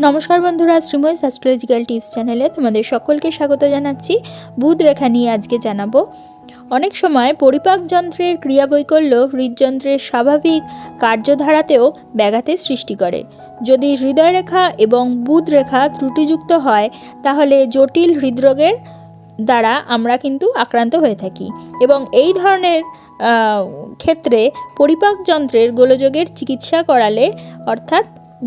নমস্কার বন্ধুরা, Shrimoy astrological tips চ্যানেলে তোমাদের সকলকে স্বাগত জানাচ্ছি। বুধ রেখা নিয়ে আজকে জানাব। অনেক সময় পরিপাক যন্ত্রের ক্রিয়াবৈকল্য হৃদযন্ত্রের স্বাভাবিক কার্যধারাতেও ব্যাঘাতের সৃষ্টি করে। যদি হৃদয় রেখা এবং বুধ রেখা ত্রুটিযুক্ত হয়, তাহলে জটিল হৃদরোগের দ্বারা আমরা কিন্তু আক্রান্ত হয়ে থাকি এবং এই ধরনের ক্ষেত্রে পরিপাক যন্ত্রের গোলযোগের চিকিৎসা করালে অর্থাৎ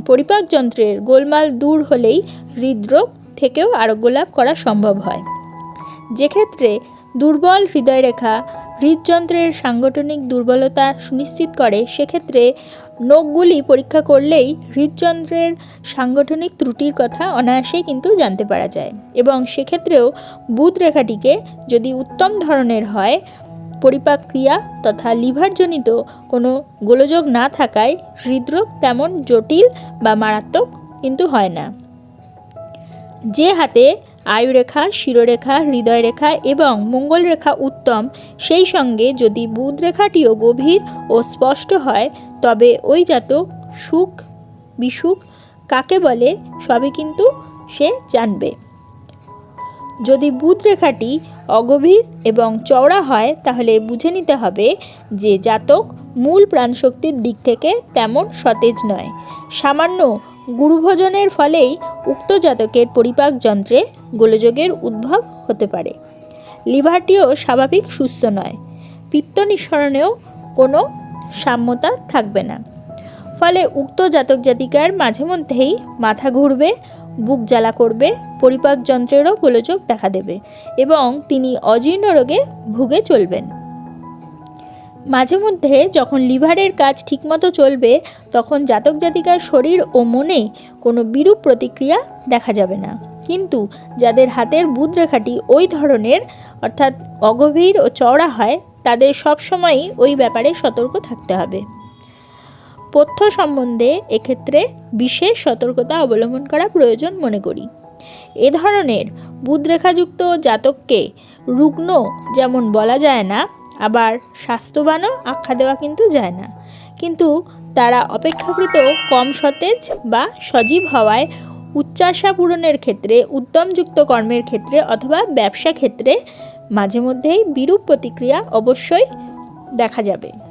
পরিপাক যন্ত্রের গোলমাল দূর হলেই হৃদরোগ থেকেও আরোগ্য লাভ করা সম্ভব হয়। যেক্ষেত্রে দুর্বল হৃদয়রেখা হৃদযন্ত্রের সাংগঠনিক দুর্বলতা সুনিশ্চিত করে, সেক্ষেত্রে নখগুলি পরীক্ষা করলেই হৃদযন্ত্রের সাংগঠনিক ত্রুটির কথা অনায়াসেই কিন্তু জানতে পারা যায়। এবং সেক্ষেত্রেও বুধ রেখাটিকে যদি উত্তম ধরনের হয় পরিপাক ক্রিয়া তথা লিভারজনিত কোনো গোলযোগ না থাকায় হৃদরোগ তেমন জটিল বা মারাত্মক কিন্তু হয় না। যে হাতে আয়ুরেখা, শিরোরেখা হৃদয় রেখা এবং মঙ্গল রেখা উত্তম, সেই সঙ্গে যদি বুধ রেখাটিও গভীর ও স্পষ্ট হয়, তবে ওই জাতক সুখ বিসুখ কাকে বলে, সবই কিন্তু সে জানবে। যদি বুধ রেখাটি অগভীর এবং চওড়া হয়, তাহলে বুঝে নিতে হবে যে জাতক মূল প্রাণশক্তির দিক থেকে তেমন সতেজ নয়। সামান্য গুরুভোজনের ফলেই উক্ত জাতকের পরিপাক যন্ত্রে গোলযোগের উদ্ভব হতে পারে। লিভারটিও স্বাভাবিক সুস্থ নয়। পিত্ত নিঃসরণেও কোনো সাম্যতা থাকবে না। ফলে উক্ত জাতক জাতিকার মাঝে মধ্যেই মাথা ঘুরবে, বুক জ্বালা করবে, পরিপাক যন্ত্রেরও গোলযোগ দেখা দেবে এবং তিনি অজীর্ণ রোগে ভুগে চলবেন। মাঝে মধ্যে যখন লিভারের কাজ ঠিকমতো চলবে, তখন জাতক জাতিকার শরীর ও মনে কোনো বিরূপ প্রতিক্রিয়া দেখা যাবে না। কিন্তু যাদের হাতের বুধ রেখাটি ওই ধরনের, অর্থাৎ অগভীর ও চওড়া হয়, তাদের সবসময়ই ওই ব্যাপারে সতর্ক থাকতে হবে। পথ্য সম্বন্ধে এক্ষেত্রে বিশেষ সতর্কতা অবলম্বন করা প্রয়োজন মনে করি। এ ধরনের বুধরেখাযুক্ত জাতককে রুগ্ন যেমন বলা যায় না, আবার স্বাস্থ্যবানও আখ্যা দেওয়া কিন্তু যায় না। কিন্তু তারা অপেক্ষাকৃত কম সতেজ বা সজীব হওয়ায় উচ্চাশা পূরণের ক্ষেত্রে, উদ্যমযুক্ত কর্মের ক্ষেত্রে অথবা ব্যবসা ক্ষেত্রে মাঝে মধ্যেই বিরূপ প্রতিক্রিয়া অবশ্যই দেখা যাবে।